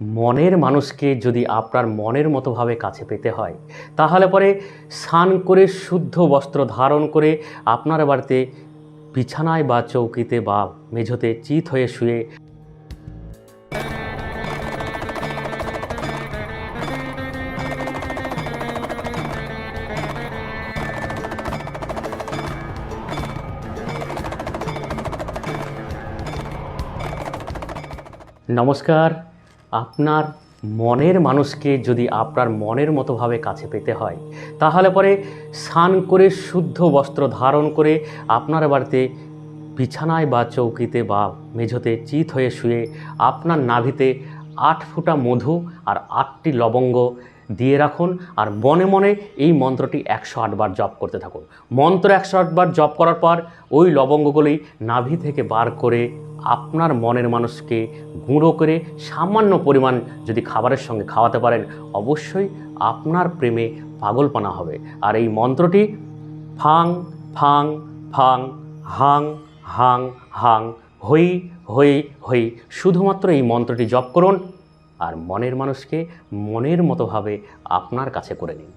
মনের মানুষকে যদি আপনার মনের মতোভাবে কাছে পেতে হয়, তাহলে পরে স্নান করে শুদ্ধ বস্ত্র ধারণ করে আপনার বাড়িতে বিছানায় বা চৌকিতে বা মেঝোতে চিত হয়ে শুয়ে নমস্কার। আপনার মনের মানুষকে যদি আপনার মনের মতোভাবে কাছে পেতে হয়, তাহলে পরে স্নান করে শুদ্ধ বস্ত্র ধারণ করে আপনার বাড়িতে বিছানায় বা চৌকিতে বা মেঝোতে চিত হয়ে শুয়ে আপনার নাভিতে আট ফুটা মধু আর আটটি লবঙ্গ দিয়ে রাখুন আর মনে মনে এই মন্ত্রটি একশো আটবার জপ করতে থাকুন। মন্ত্র একশো আটবার জপ করার পর ওই লবঙ্গগুলি নাভি থেকে বার করে আপনার মনের মানুষকে গুঁড়ো করে সামান্য পরিমাণ যদি খাবারের সঙ্গে খাওয়াতে পারেন, অবশ্যই আপনার প্রেমে পাগলপানা হবে। আর এই মন্ত্রটি ফাং ফাং ফাং, হাং হাং হাং, হই হই হই, শুধুমাত্র এই মন্ত্রটি জপ করুন। আর মনের মানুষকে মনের মতোভাবে আপনার কাছে করে নিন।